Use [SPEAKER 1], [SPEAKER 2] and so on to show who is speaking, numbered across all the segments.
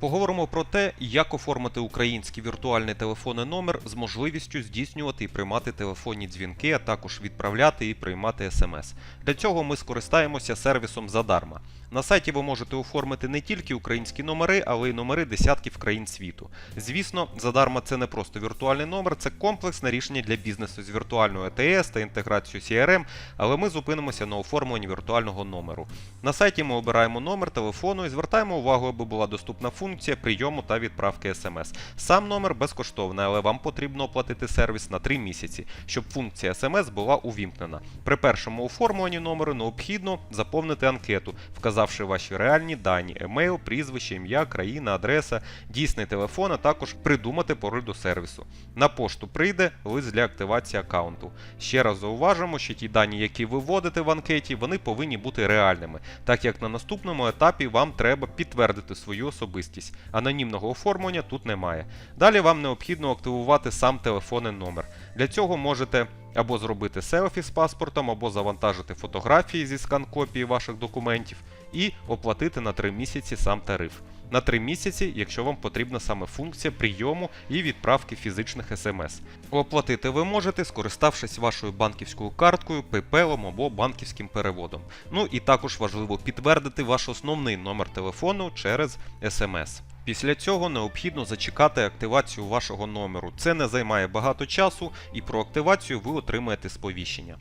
[SPEAKER 1] Поговоримо про те, як оформити український віртуальний телефонний номер з можливістю здійснювати і приймати телефонні дзвінки, а також відправляти і приймати смс. Для цього ми скористаємося сервісом задарма. На сайті ви можете оформити не тільки українські номери, але й номери десятків країн світу. Звісно, задарма це не просто віртуальний номер, це комплексне рішення для бізнесу з віртуальною АТС та інтеграцією CRM, але ми зупинимося на оформленні віртуального номеру. На сайті ми обираємо номер телефону і звертаємо увагу, аби була доступна функція прийому та відправки смс. Сам номер безкоштовний, але вам потрібно оплатити сервіс на 3 місяці, щоб функція смс була увімкнена. При першому оформленні номеру необхідно заповнити анкету, вказавши ваші реальні дані: емейл, прізвище, ім'я, країна, адреса, дійсний телефон, а також придумати пароль до сервісу. На пошту прийде лист для активації аккаунту. Ще раз зауважимо, що ті дані, які ви вводите в анкеті, вони повинні бути реальними, так як на наступному етапі вам треба підтвердити свою особистість. Анонімного оформлення тут немає. Далі вам необхідно активувати сам телефонний номер. Для цього можете або зробити селфі з паспортом, або завантажити фотографії зі скан копії ваших документів і оплатити на 3 місяці сам тариф. На 3 місяці, якщо вам потрібна саме функція прийому і відправки фізичних смс. Оплатити ви можете, скориставшись вашою банківською карткою, PayPal або банківським переводом. Ну і також важливо підтвердити ваш основний номер телефону через SMS. Після цього необхідно зачекати активацію вашого номеру. Це не займає багато часу, і про активацію ви отримаєте сповіщення.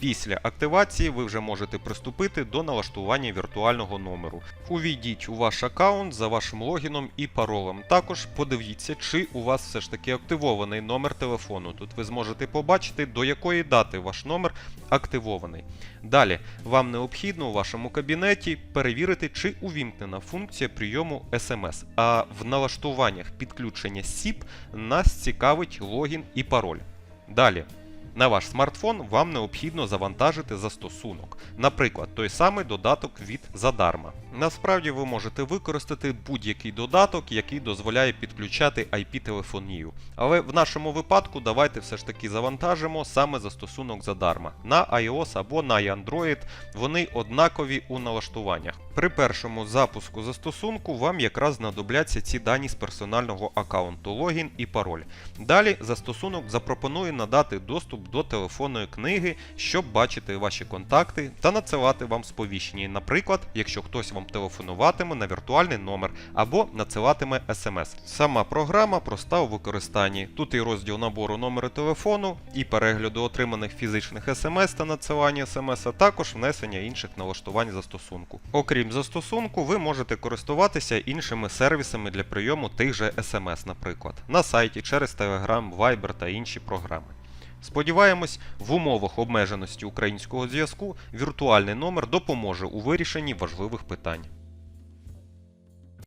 [SPEAKER 1] Після активації ви вже можете приступити до налаштування віртуального номеру. Увійдіть у ваш аккаунт за вашим логіном і паролем. Також подивіться, чи у вас все ж таки активований номер телефону. Тут ви зможете побачити, до якої дати ваш номер активований. Далі вам необхідно у вашому кабінеті перевірити, чи увімкнена функція прийому SMS. А в налаштуваннях підключення SIP нас цікавить логін і пароль. Далі. На ваш смартфон вам необхідно завантажити застосунок, наприклад, той самий додаток від Задарма. Насправді ви можете використати будь-який додаток, який дозволяє підключати IP-телефонію. Але в нашому випадку давайте все ж таки завантажимо саме застосунок Задарма. На iOS або на Android вони однакові у налаштуваннях. При першому запуску застосунку вам якраз знадобляться ці дані з персонального аккаунту, логін і пароль. Далі застосунок запропонує надати доступ до телефонної книги, щоб бачити ваші контакти та надсилати вам сповіщення. Наприклад, якщо хтось вам телефонуватиме на віртуальний номер або надсилатиме смс. Сама програма проста у використанні. Тут і розділ набору номеру телефону, і перегляду отриманих фізичних смс та надсилання смс, а також внесення інших налаштувань застосунку. Окрім застосунку, ви можете користуватися іншими сервісами для прийому тих же смс, наприклад, на сайті через Telegram, Viber та інші програми. Сподіваємось, в умовах обмеженості українського зв'язку віртуальний номер допоможе у вирішенні важливих питань.